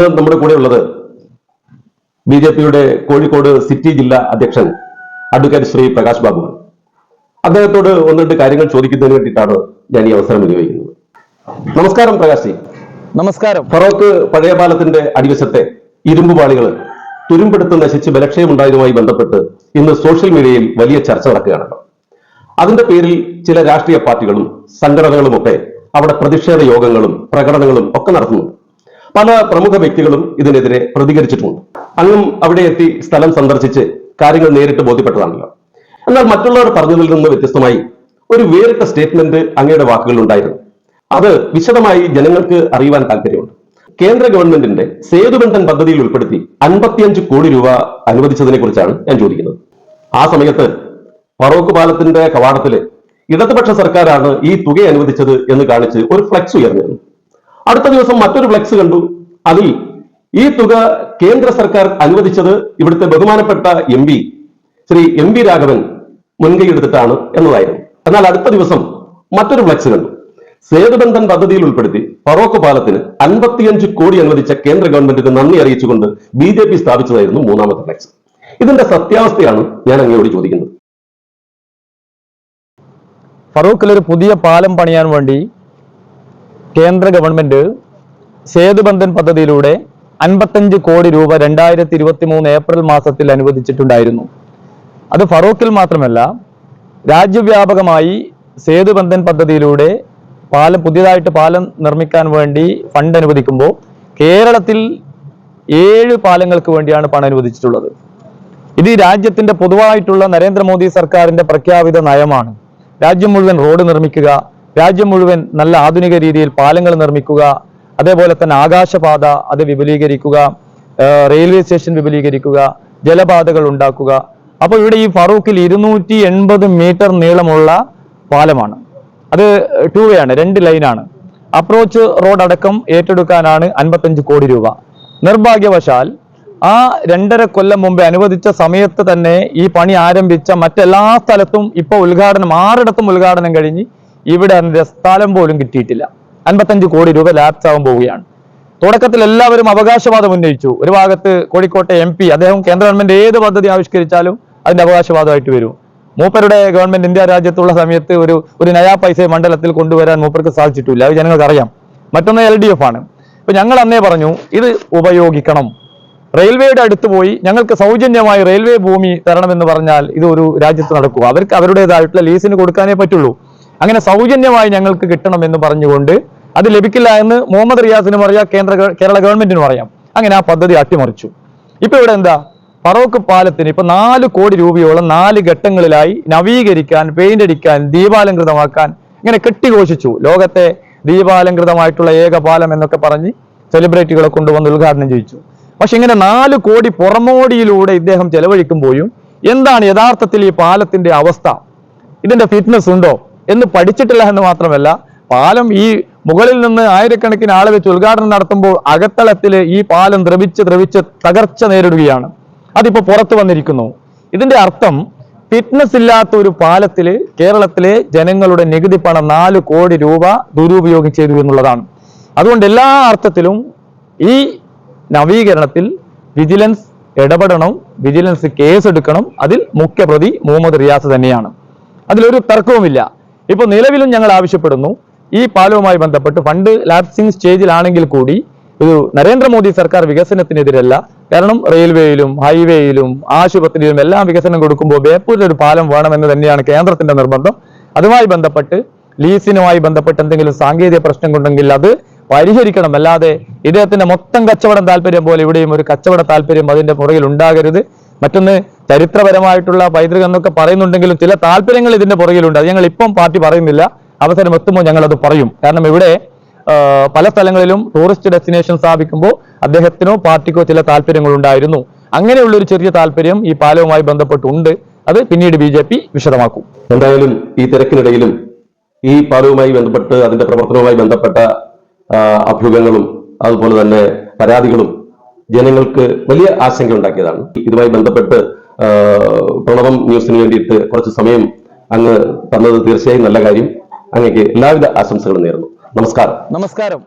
നമ്മുടെ കൂടെ ഉള്ളത് ബി ജെ പിയുടെ കോഴിക്കോട് സിറ്റി ജില്ലാ അധ്യക്ഷൻ അഡ്വക്കേറ്റ് ശ്രീ പ്രകാശ് ബാബുവാണ് അദ്ദേഹത്തോട് ഒന്ന് രണ്ട് കാര്യങ്ങൾ ചോദിക്കുന്നതിന് വേണ്ടിയിട്ടാണ് ഞാൻ ഈ അവസരം വിനിയോഗിക്കുന്നത്. നമസ്കാരം പ്രകാശ് ജി. നമസ്കാരം. ഫറോക്ക് പഴയ പാലത്തിന്റെ അടിവശത്തെ ഇരുമ്പ് പാളികൾ തുരുമ്പെടുത്ത് നശിച്ച് ബലക്ഷയമുണ്ടായതുമായി ബന്ധപ്പെട്ട് ഇന്ന് സോഷ്യൽ മീഡിയയിൽ വലിയ ചർച്ച നടക്കുകയാണല്ലോ. അതിന്റെ പേരിൽ ചില രാഷ്ട്രീയ പാർട്ടികളും സംഘടനകളും ഒക്കെ അവിടെ പ്രതിഷേധ യോഗങ്ങളും പ്രകടനങ്ങളും ഒക്കെ നടത്തുന്നുണ്ട്. പല പ്രമുഖ വ്യക്തികളും ഇതിനെതിരെ പ്രതികരിച്ചിട്ടുണ്ട്. അങ്ങും അവിടെ എത്തി സ്ഥലം സന്ദർശിച്ച് കാര്യങ്ങൾ നേരിട്ട് ബോധ്യപ്പെട്ടതാണല്ലോ. എന്നാൽ മറ്റുള്ളവർ പറഞ്ഞതിൽ നിന്ന് വ്യത്യസ്തമായി ഒരു വേറിട്ട സ്റ്റേറ്റ്മെന്റ് അങ്ങയുടെ വാക്കുകളിൽ ഉണ്ടായിരുന്നു. അത് വിശദമായി ജനങ്ങൾക്ക് അറിയുവാൻ താല്പര്യമുണ്ട്. കേന്ദ്ര ഗവൺമെന്റിന്റെ സേതുബന്ധൻ പദ്ധതിയിൽ ഉൾപ്പെടുത്തി അൻപത്തിയഞ്ച് കോടി രൂപ അനുവദിച്ചതിനെ കുറിച്ചാണ് ഞാൻ ചോദിക്കുന്നത്. ആ സമയത്ത് ഫറോക്ക് പാലത്തിന്റെ കവാടത്തിൽ ഇടതുപക്ഷ സർക്കാരാണ് ഈ തുക അനുവദിച്ചത് എന്ന് കാണിച്ച് ഒരു ഫ്ലക്സ് ഉയർന്നിരുന്നു. അടുത്ത ദിവസം മറ്റൊരു ഫ്ലെക്സ് കണ്ടു. അതിൽ ഈ തുക കേന്ദ്ര സർക്കാർ അനുവദിച്ചത് ഇവിടുത്തെ ബഹുമാനപ്പെട്ട M P Shri M V Raghavan മുൻകൈ എടുത്തിട്ടാണ് എന്നതായിരുന്നു. എന്നാൽ അടുത്ത ദിവസം മറ്റൊരു ഫ്ലെക്സ് കണ്ടു. സേതുബന്ധൻ പദ്ധതിയിൽ ഉൾപ്പെടുത്തി ഫറോക്ക് പാലത്തിന് അൻപത്തിയഞ്ച് കോടി അനുവദിച്ച കേന്ദ്ര ഗവൺമെന്റിന് നന്ദി അറിയിച്ചുകൊണ്ട് ബി ജെ പി സ്ഥാപിച്ചതായിരുന്നു മൂന്നാമത്തെ ഫ്ലെക്സ്. ഇതിന്റെ സത്യാവസ്ഥയാണ് ഞാൻ അങ്ങയോട് ചോദിക്കുന്നത്. ഫറൂഖിൽ ഒരു പുതിയ പാലം പണിയാൻ വേണ്ടി കേന്ദ്ര ഗവൺമെന്റ് സേതുബന്ധൻ പദ്ധതിയിലൂടെ അൻപത്തഞ്ച് കോടി രൂപ രണ്ടായിരത്തി ഇരുപത്തി മൂന്ന് ഏപ്രിൽ മാസത്തിൽ അനുവദിച്ചിട്ടുണ്ടായിരുന്നു. അത് ഫറൂഖിൽ മാത്രമല്ല രാജ്യവ്യാപകമായി സേതുബന്ധൻ പദ്ധതിയിലൂടെ പാലം പുതിയതായിട്ട് പാലം നിർമ്മിക്കാൻ വേണ്ടി ഫണ്ട് അനുവദിക്കുമ്പോൾ കേരളത്തിൽ ഏഴ് പാലങ്ങൾക്ക് വേണ്ടിയാണ് പണം അനുവദിച്ചിട്ടുള്ളത്. ഇത് രാജ്യത്തിന്റെ പൊതുവായിട്ടുള്ള നരേന്ദ്രമോദി സർക്കാരിന്റെ പ്രഖ്യാപിത നയമാണ്. രാജ്യം മുഴുവൻ റോഡ് നിർമ്മിക്കുക രാജ്യം മുഴുവൻ നല്ല ആധുനിക രീതിയിൽ പാലങ്ങൾ നിർമ്മിക്കുക അതേപോലെ തന്നെ ആകാശപാത അത് വിപുലീകരിക്കുക റെയിൽവേ സ്റ്റേഷൻ വിപുലീകരിക്കുക ജലപാതകൾ ഉണ്ടാക്കുക. അപ്പോൾ ഇവിടെ ഈ ഫറൂഖിൽ ഇരുന്നൂറ്റി എൺപത് മീറ്റർ നീളമുള്ള പാലമാണ്. അത് ടൂ വേ ആണ് രണ്ട് ലൈനാണ് അപ്രോച്ച് റോഡ് അടക്കം ഏറ്റെടുക്കാനാണ് അൻപത്തഞ്ച് കോടി രൂപ. നിർഭാഗ്യവശാൽ ആ രണ്ടര കൊല്ലം മുമ്പ് അനുവദിച്ച സമയത്ത് തന്നെ ഈ പണി ആരംഭിച്ച മറ്റെല്ലാ സ്ഥലത്തും ഇപ്പോൾ ഉദ്ഘാടനം ആറിടത്തും ഉദ്ഘാടനം കഴിഞ്ഞ് ഇവിടെ അതിന്റെ സ്ഥലം പോലും കിട്ടിയിട്ടില്ല. അൻപത്തഞ്ച് കോടി രൂപ ലാപ്സ് ആവാൻ പോവുകയാണ്. തുടക്കത്തിൽ എല്ലാവരും അവകാശവാദം ഉന്നയിച്ചു. ഒരു ഭാഗത്ത് കോഴിക്കോട്ടെ എം പി അദ്ദേഹം കേന്ദ്ര ഗവൺമെന്റ് ഏത് പദ്ധതി ആവിഷ്കരിച്ചാലും അതിന്റെ അവകാശവാദമായിട്ട് വരും. മൂപ്പരുടെ ഗവൺമെന്റ് ഇന്ത്യ രാജ്യത്തുള്ള സമയത്ത് ഒരു ഒരു നയാ പൈസ മണ്ഡലത്തിൽ കൊണ്ടുവരാൻ മൂപ്പർക്ക് സാധിച്ചിട്ടില്ല. അത് ജനങ്ങൾക്ക് അറിയാം മറ്റൊന്ന് എൽ ഡി എഫ് ആണ്. ഇപ്പൊ ഞങ്ങൾ അന്നേ പറഞ്ഞു ഇത് ഉപയോഗിക്കണം. റെയിൽവേയുടെ അടുത്ത് പോയി ഞങ്ങൾക്ക് സൗജന്യമായി റെയിൽവേ ഭൂമി തരണമെന്ന് പറഞ്ഞാൽ ഇത് ഒരു രാജ്യത്ത് നടക്കുക. അവർക്ക് അവരുടേതായിട്ടുള്ള ലീസിന് കൊടുക്കാനേ പറ്റുള്ളൂ. അങ്ങനെ സൗജന്യമായി ഞങ്ങൾക്ക് കിട്ടണം എന്ന് പറഞ്ഞുകൊണ്ട് അത് ലഭിക്കില്ല എന്ന് മുഹമ്മദ് റിയാസിനും അറിയാം കേന്ദ്ര കേരള ഗവൺമെന്റിനും അറിയാം. അങ്ങനെ ആ പദ്ധതി അട്ടിമറിച്ചു. ഇപ്പൊ ഇവിടെ എന്താ? ഫറോക്ക് പാലത്തിന് ഇപ്പൊ നാല് കോടി രൂപയോളം നാല് ഘട്ടങ്ങളിലായി നവീകരിക്കാൻ പെയിന്റ് അടിക്കാൻ ദീപാലംകൃതമാക്കാൻ ഇങ്ങനെ കെട്ടിഘോഷിച്ചു. ലോകത്തെ ദീപാലംകൃതമായിട്ടുള്ള ഏക പാലം എന്നൊക്കെ പറഞ്ഞ് സെലിബ്രിറ്റികളെ കൊണ്ടുവന്ന് ഉദ്ഘാടനം ചെയ്യിച്ചു. പക്ഷെ ഇങ്ങനെ നാല് കോടി പുറമോടിയിലൂടെ ഇദ്ദേഹം ചെലവഴിക്കുമ്പോഴും എന്താണ് യഥാർത്ഥത്തിൽ ഈ പാലത്തിന്റെ അവസ്ഥ? ഇതിന്റെ ഫിറ്റ്നസ് ഉണ്ടോ? എന്ന് പഠിച്ചിട്ടില്ല എന്ന് മാത്രമല്ല പാലം ഈ മുകളിൽ നിന്ന് ആയിരക്കണക്കിന് ആളെ വെച്ച് ഉദ്ഘാടനം നടത്തുമ്പോൾ അകത്തളത്തിൽ ഈ പാലം ദ്രവിച്ച് ദ്രവിച്ച് തകർച്ച നേരിടുകയാണ്. അതിപ്പോൾ പുറത്തു വന്നിരിക്കുന്നു. ഇതിന്റെ അർത്ഥം ഫിറ്റ്നസ് ഇല്ലാത്ത ഒരു പാലത്തിൽ കേരളത്തിലെ ജനങ്ങളുടെ നികുതി പണം നാല് കോടി രൂപ ദുരുപയോഗം ചെയ്തു എന്നുള്ളതാണ്. അതുകൊണ്ട് എല്ലാ അർത്ഥത്തിലും ഈ നവീകരണത്തിൽ വിജിലൻസ് ഇടപെടണം വിജിലൻസ് കേസെടുക്കണം. അതിൽ മുഖ്യപ്രതി മുഹമ്മദ് റിയാസ് തന്നെയാണ്. അതിലൊരു തർക്കവുമില്ല. ഇപ്പൊ നിലവിലും ഞങ്ങൾ ആവശ്യപ്പെടുന്നു. ഈ പാലവുമായി ബന്ധപ്പെട്ട് ഫണ്ട് ലാപ്സിംഗ് സ്റ്റേജിലാണെങ്കിൽ കൂടി ഒരു നരേന്ദ്രമോദി സർക്കാർ വികസനത്തിനെതിരല്ല. കാരണം റെയിൽവേയിലും ഹൈവേയിലും ആശുപത്രിയിലും എല്ലാം വികസനം കൊടുക്കുമ്പോൾ ബേപ്പൂരിൽ ഒരു പാലം വേണമെന്ന് തന്നെയാണ് കേന്ദ്രത്തിന്റെ നിർബന്ധം. അതുമായി ബന്ധപ്പെട്ട് ലീസിനുമായി ബന്ധപ്പെട്ട് എന്തെങ്കിലും സാങ്കേതിക പ്രശ്നം കൊണ്ടെങ്കിൽ അത് പരിഹരിക്കണം. അല്ലാതെ ഇദ്ദേഹത്തിന്റെ മൊത്തം കച്ചവടം താല്പര്യം പോലെ ഇവിടെയും ഒരു കച്ചവട താല്പര്യം അതിന്റെ പുറകിൽ ഉണ്ടാകരുത്. മറ്റൊന്ന് ചരിത്രപരമായിട്ടുള്ള പൈതൃകം എന്നൊക്കെ പറയുന്നുണ്ടെങ്കിലും ചില താല്പര്യങ്ങൾ ഇതിന്റെ പുറകിലുണ്ട്. അത് ഞങ്ങൾ ഇപ്പം പാർട്ടി പറയുന്നില്ല. അവസരം എത്തുമ്പോൾ ഞങ്ങൾ അത് പറയും. കാരണം ഇവിടെ പല സ്ഥലങ്ങളിലും ടൂറിസ്റ്റ് ഡെസ്റ്റിനേഷൻ സ്ഥാപിക്കുമ്പോൾ അദ്ദേഹത്തിനോ പാർട്ടിക്കോ ചില താല്പര്യങ്ങളുണ്ടായിരുന്നു അങ്ങനെയുള്ള ഒരു ചെറിയ താല്പര്യം ഈ പാലവുമായി ബന്ധപ്പെട്ടുണ്ട്. അത് പിന്നീട് ബി ജെ പി വിശദമാക്കും. എന്തായാലും ഈ തിരക്കിനിടയിലും ഈ പാലവുമായി ബന്ധപ്പെട്ട് അതിന്റെ പ്രവർത്തനവുമായി ബന്ധപ്പെട്ട അഭ്യൂഹങ്ങളും അതുപോലെ തന്നെ പരാതികളും ജനങ്ങൾക്ക് വലിയ ആശങ്ക ഉണ്ടാക്കിയതാണ്. ഇതുമായി ബന്ധപ്പെട്ട് പ്രണവം ന്യൂസിന് വേണ്ടിയിട്ട് കുറച്ച് സമയം അങ്ങ് തന്നത് തീർച്ചയായും നല്ല കാര്യം. അങ്ങേക്ക് എല്ലാവിധ ആശംസകളും നേരുന്നു. നമസ്കാരം. നമസ്കാരം.